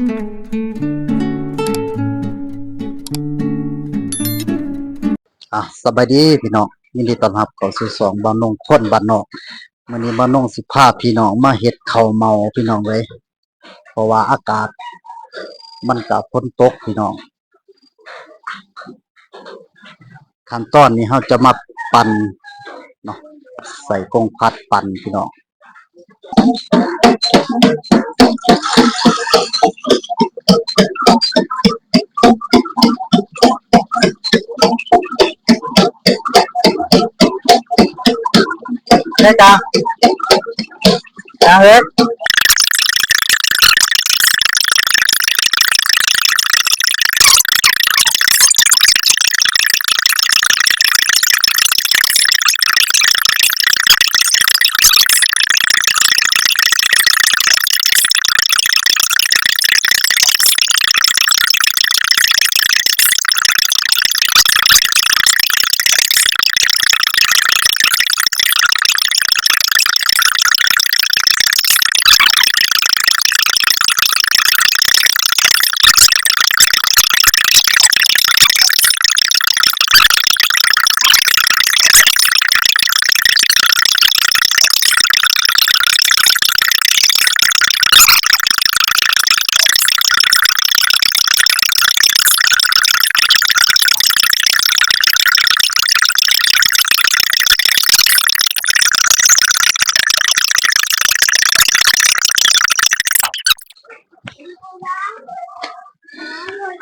อะสบายดีพี่น้องยินดีต้อนรับเข้าสู่สองบ้านนงคนบ้านนอกมื้อนี้บ้านนงสิพาพี่น้องมาเฮ็ดข้าวเมาพี่น้องเว้ยเพราะว่าอากาศ มันก็ฝนตกพี่น้องขั้นตอนนี้เราจะมาปั่นเนาะใส่กงพัดปั่นพี่น้อง ได้จ้า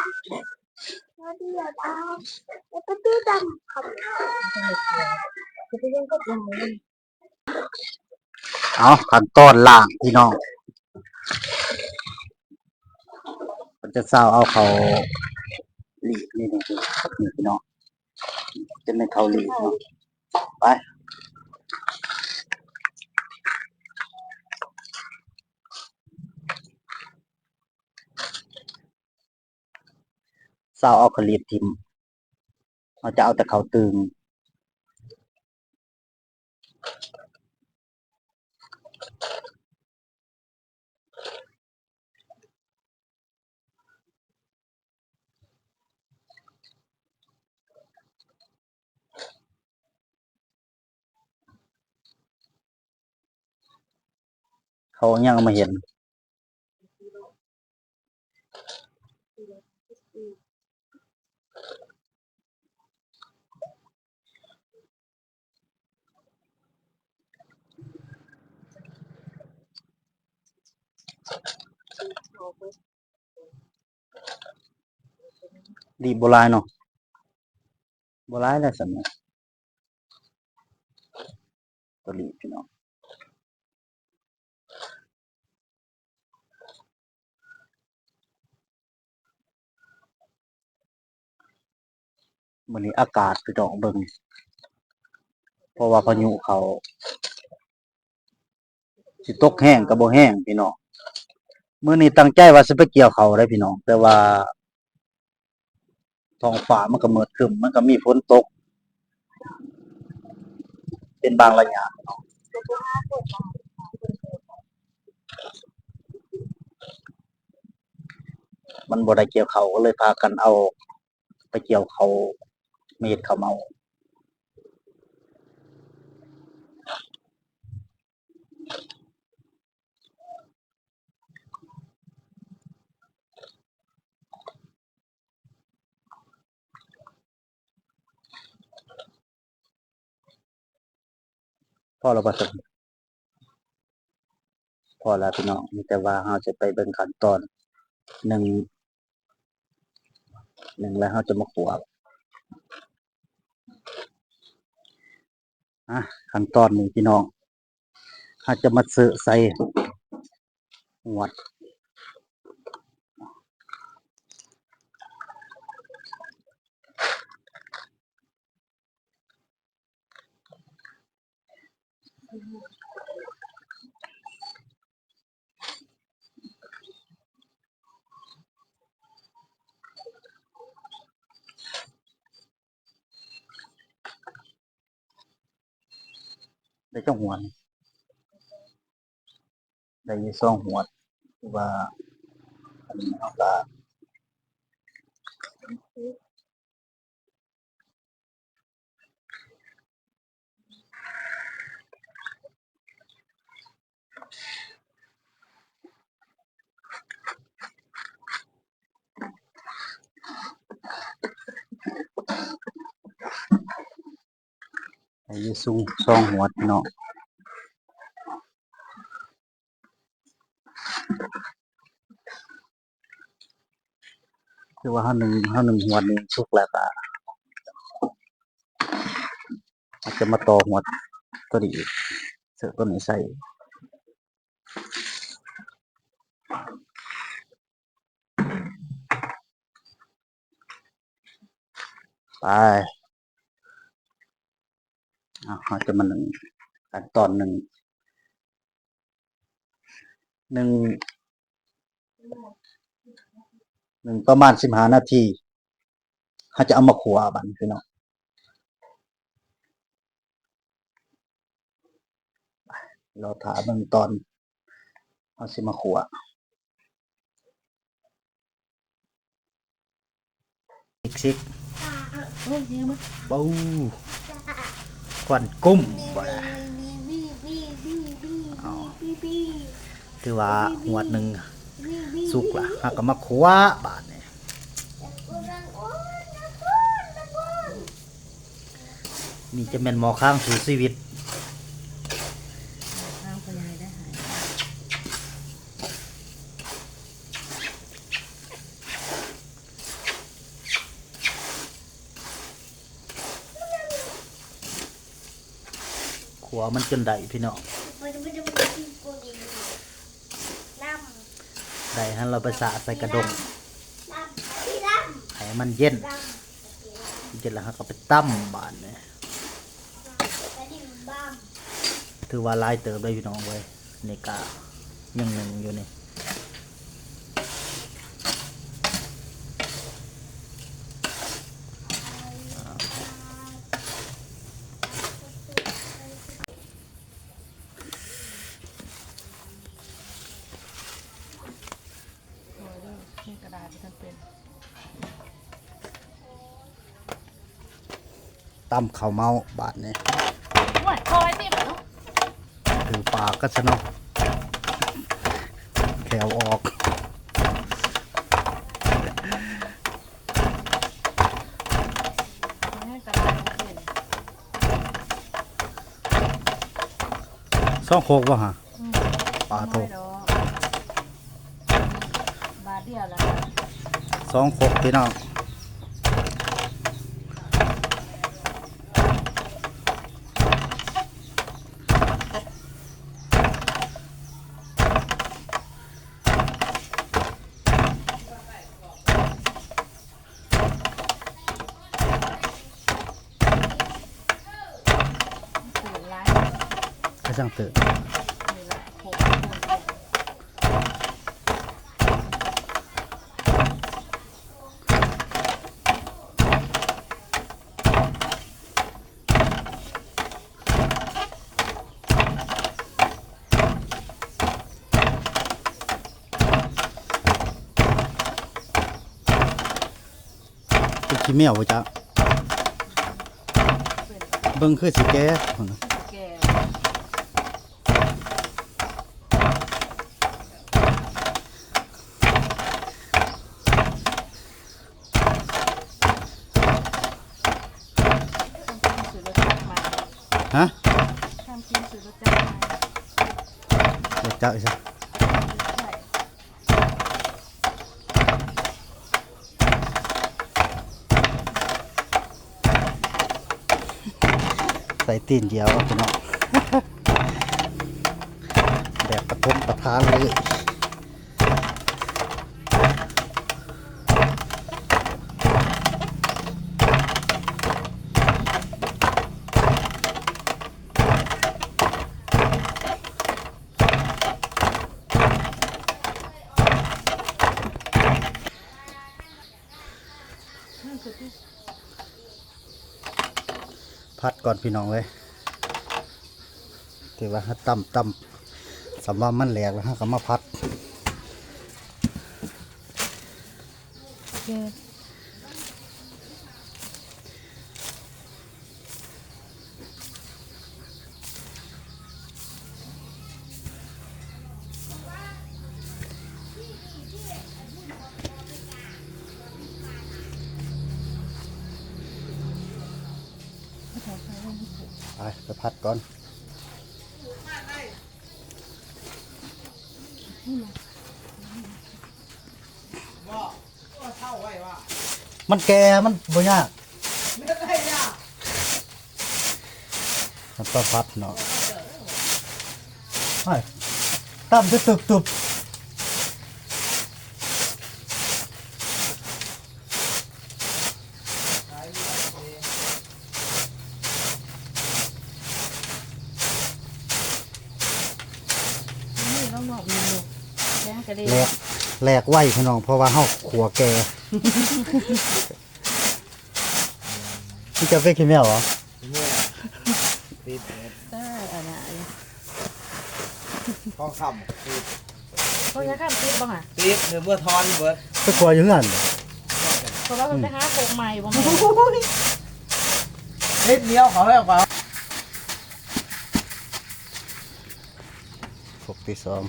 เฮ้ยเอาขั้นตอนล่างพี่น้องมันจะเศร้าเอาเขาหลีกนี่นี่นี่พี่น้องจะไม่เขาหลีกเนาะไป เศร้าเอาขลีบทิมเราจะเอาแต่เขาตึงเขายังมาเห็น ดีโบราณเนาะโบราณได้สมัยตัวรีพี่น้องวันนี้อากาศพี่น้องเบิ่งเพราะว่าพายุเขาสิตกแห้งกับบ่แห้งพี่น้อง มื้อนี้ตั้งใจว่าสิไปเกี่ยวเขาได้พี่น้อง แต่ว่าท้องฟ้ามันก็มืดครึ้มมันก็มีฝนตก เป็นบางระยะมันบ่ได้เกี่ยวเขาก็เลยพากันเอา ไปเกี่ยวเขาเม็ดเขาเมา พ่อเราประสบพอแล้วพี่น้องมีแต่ว่าเราจะไปเบิ่งขั้นตอนหนึ่งหนึ่งแล้วเราจะมาขวบอะขั้นตอนนี้พี่น้องเราจะมาเสือใส่หวด ได้จ้องหัวนี่ได้อยี่สองหัวหรือว่าอันนี้เนาะ ก็อายุสูงสองหัวพี่น้องคือว่าเฮาหนึ่งเฮาหนึ่งหัวนึ่งสุกแล้วก็อาจจะมาต่อหัวตัวนี้อีกเสือตัวนี้ใส่ไป เราจะมาหนึ่งขั้นตอนหนึ่งหนึ่งหนึ่งประมาณสิบห้านาทีเขาจะเอามาขัวบันพี่น้องเราถามเบิ่งตอนเอาสิมาขัวซิกซิกเควันกุ้มบ่ล่ะถือว่าหัวหนึ่งสุกละหาก็มาขัวบาดนี่นี่จะเป็นหมอข้างสู่ชีวิต ข้าวพยายได้หาย ขัวมันจนได้พี่น้องมันจะไม่ได้มากินกูดีน้ได้ให้เราไปสาดใส่กระดงำน้ำพี่น้ให้มันเย็นำน้ำเย็นแล้วเราก็ไปตั้มบานเนี่ยไปดิมบ้ามถือว่าหลายเติบเลยพี่น้องเว้ยนี่กะยังหนึ่งอยู่นี่ ตั้มข้าวเมาบาทเนี่ยว่าคอยนี่เหรอถือปากก็ชะเนาะแขวออกให้กระดาษเขียนซ่องโคกวะฮะปลาโท บาทเดียวละ สองโคกพี่น้องก็ช่างเถอะเป็น ขี้เมียวบ่จ๊ะเบิ่งคือสิแก่พุ่นน่ะแก่ฮะทำกินสื่อรสจัดมา เดี๋ยวจักอีกซะ ใช่ ใส่ตีนเดียวพี่น้องแบบประทมประทานเลย ก่อนพี่น้องเลยถือว่าตั้มตั้มสำหรับมันแหลกแล้วฮะก็มาพัด เยอะ มันแก่มันบ่ยากมันต้องพัดเนาะไปตามจะตุบตุบ นี่ต้องบอกมีอยู่แกงกระเดี แหลก แหลกไว้พี่น้องเพราะว่าเฮาขัวแก่ที่จะเป็นขี้แมวเหรอติดได้อะไรทองคำติดเขาอยากข้ามติดบ้างอะติดหรือเมื่อทอนเบิดไปขัวอยู่เฮือนเพราะว่ามันไปหาโคกใหม่บ้างนิดเดียวเขาให้เอาเปล่าพวกที่สอง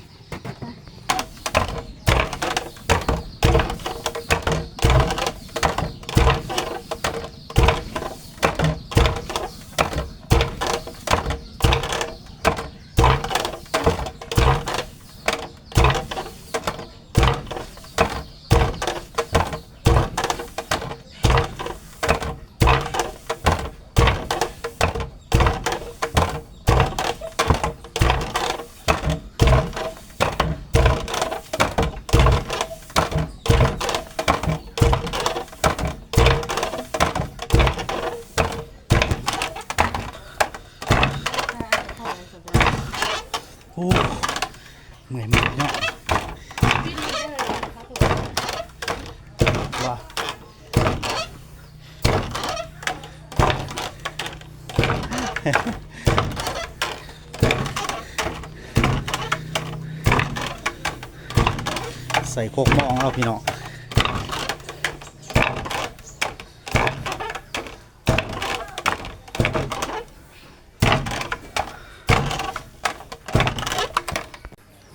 ใส่โคกมองแล้วพี่น้อง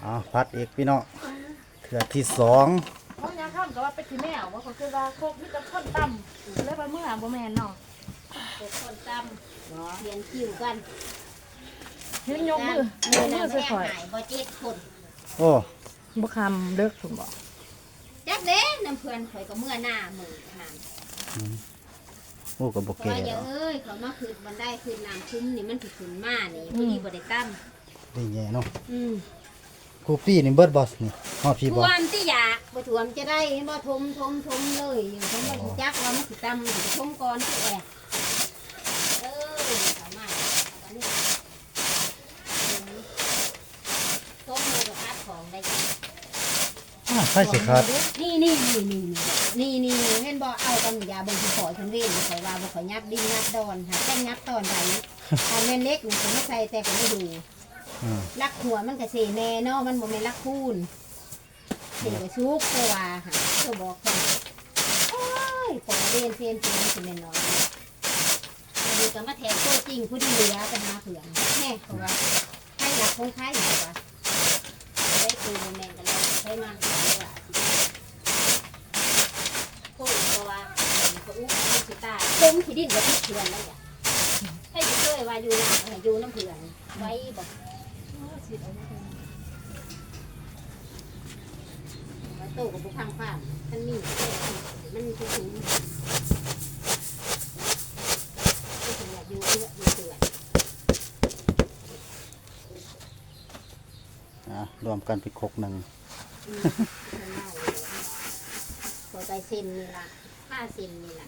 อาพัดเอกพี่น้องเถือที่สองเขาอยากข้ามก็ว่าไปที่แมวว่าเขาคือว่าโคกที่จะค้นต่ำเลยว่าเมื่อบ่แม่นเนาะ เด็กคนตำเรียนคิวกันยืนยกมือยกมือแม่ใส่ข่อยหายบ่เจ็ดคนโอ้บ่คำเลิกคุณบอกจักเด้น้ำเพื่อนข่อยก็เมื่อหน้ามือหานโอ้กับโบเพเกราะว่าอแล้ย่าวเอ้ยเขามาคืนมันได้คืนน้ำคุ้มนี่มันถึงขึ้นมานี่ผู้นี้บ่ได้ตั้มได้แย่เนาะอืมครูปี้นี่เบิดบอสนี่ฮอดพี่ท่บอวสมที่อยากบ่ท่วมจะได้บ่ทมทมทมเลยอยู่ทมบ่จักว่ามันสิตั้มสิทมก่อนที่แอบเออเขามาเอาอันนี้ต้มมือกับพัดของได้จ้ะ อ่า ใช่สิครับ นี่นี่นี่นี่นี่นี่นี่เห็นบ่เอากันยาบิ่งที่ขอยคันเว้นข่อยว่าบ่ขอยับดินยับดอนหาแต่ยับตอนใดถ้าแม่นเล็กนี่ข่อยไม่ใส่แต่ก็ไม่ดูอืมลักหัวมันก็เสแน่เนาะมันบ่แม่นลักคูนเสก็ชุกเพื่อว่าหาเพื่อบอกคนโอ้ยขอเรียนเพียนเพียนสิแม่นน้อยอันนี้ก็มาแทนตัวจริงผู้ที่เหลือไปหาเผื่อนแม่เพราะว่าให้หลักของใครเพราะว่าได้คือแม่นกันแล้วใช้มันเพราะ ว่าโอ้ยเพราะว่าก็อุ้มสิตายต้มที่ดินก็ทุกเพื่อนแล้วจ้ะให้อยู่ด้วยว่าอยู่น้ำอยู่น้ำเพื่อนไว้บอกว่าโตกับบุพังฟ้ามท่านมีมันมีทุกสิ่งก็ถึงอยากอยู่เอื้ออยู่เตือนอ่ารวมกันเป็นครกหนึ่งอืมท่านเล่าตัวใจเซนนี่ล่ะ ห้าเซนนี่ล่ะ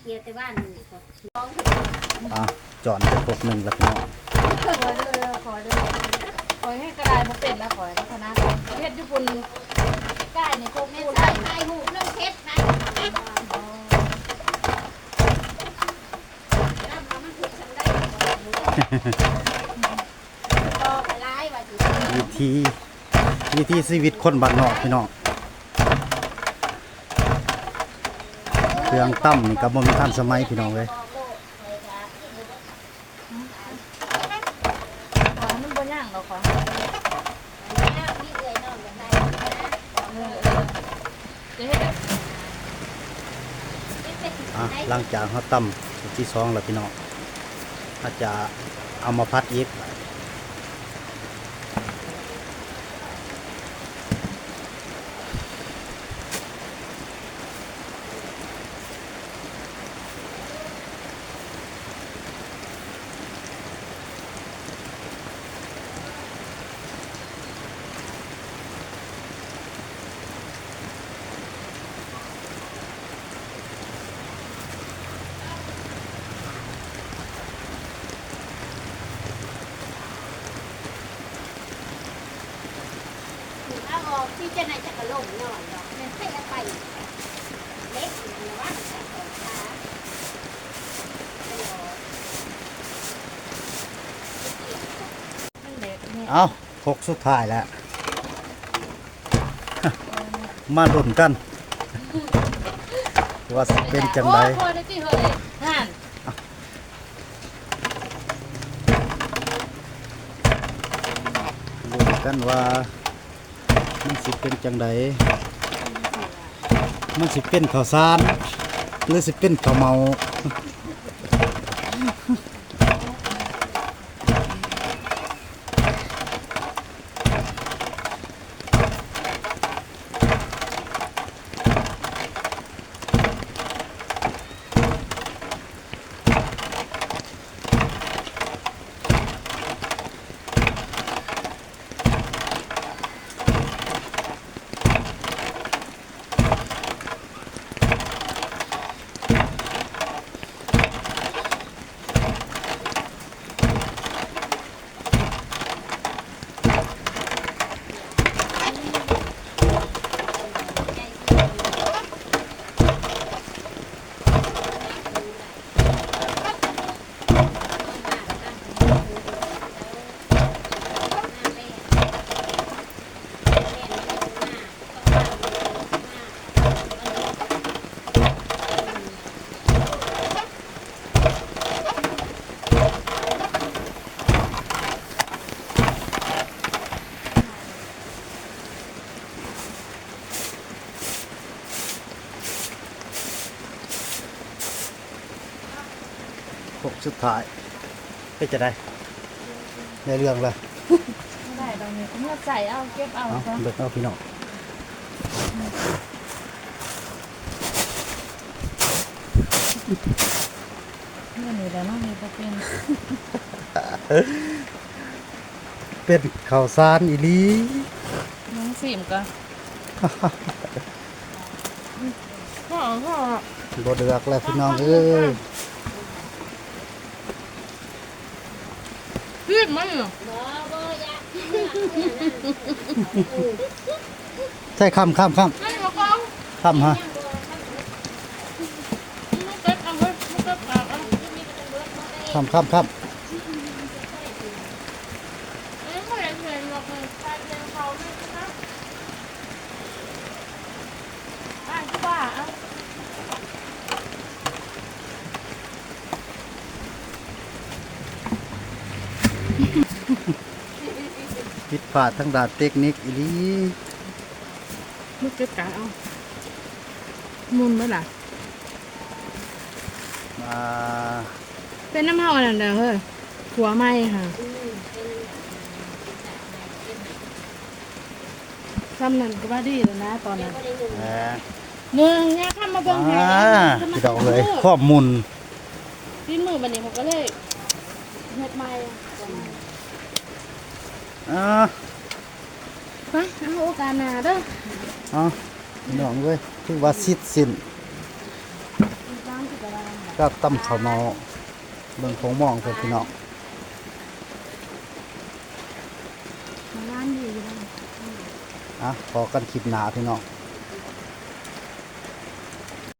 เกียร์แต่บ้านนี่ก็ร้องอ่าจอนเป็นครกหนึ่งแล้วพี่น้องคอยเด้อคอยเด้อคอยให้กระดาษมาเป็นแล้วคอยลักษณะประเทศญี่ปุ่นใกล้ในโคกแม่พูดใส่ไข่หูเรื่องเพชรนะรับมามันถูกฉันได้ต่อไปร้ายว่าสิวิธีวิธีชีวิตคนบ้านนอกพี่น้อง เครื่องตั้มนี่ก็บ่มีทันสมัยพี่น้องเว้ยมันบ่ย่างเรอเออเออจะอะหลังจากเฮาตั้มที่สองแล้วพี่น้องอาจจะเอามาพัดอีก จะไหนจะกระโหลกหน่อยดอกมันให้เอาไปเล็กอยู่นะว่าใส่ของขามันเด็กเนี่ยเอาหกสุดท้ายแล้ว มาลุ้นกัน ว่าสิเป็นจังไดโอ้ยพอได้ที่เฮ้ยนั่นลุ้นกันว่า มันสิเป็นจังไดมันสิเป็นข้าวสารหรือสิเป็นข้าวเมา หกสุดท้ายเป็นจะได้ในเรื่องเลยไม่ได้ตรงนี้เมื่อใส่เอาเก็บเอาเอาซะเบิกเอาพี่น้องเมื่อนี้แล้วน้องมีบ่เป็นเป็นข้าวสารอีหลีน้องสิมก็พ่อพ่อบ่เดือกแล้วพี่น้องเอ้ย รีบ มันเหรอบ่บ่อยากใช่คำคำคไม่มากองำคำฮะมันเก็บเอาไว้มันเก็บเอาเอาคำคำค เอ้ยไม่ได้เห็นหรอกเลยใครเรียนเขาไม่ใช่นะอ่านที่ว่าเอาำผิด พลาดทั้งด้านเทคนิคอีหลีมันเก็บกาเอามุนไหมล่ะอ่าเป็นน้ำเฮาอันนั้นเด้อเฮ้ยหัวไหม้ค่ะทำนั่นก็ว่าดีแล้วนะตอนนั้นแหมหนึ่งเนี่ยทำมาเบิ่งแผลอ่าพี่น้องเลยข้อมูลดิ้นมือบันนี้ผมก็เลยเฮ็ดใหม่อ่าไปเอาโอกาสหน้าเด้อเอาพี่น้องเว้ยคือว่าสิทธิ์สิ้นตามที่ตารางก็ตำข้าวเมาเบิ่งของมองเพิ่นพี่น้องงานดีอยู่แล้วอะพอกันคลิปหนาพี่น้อง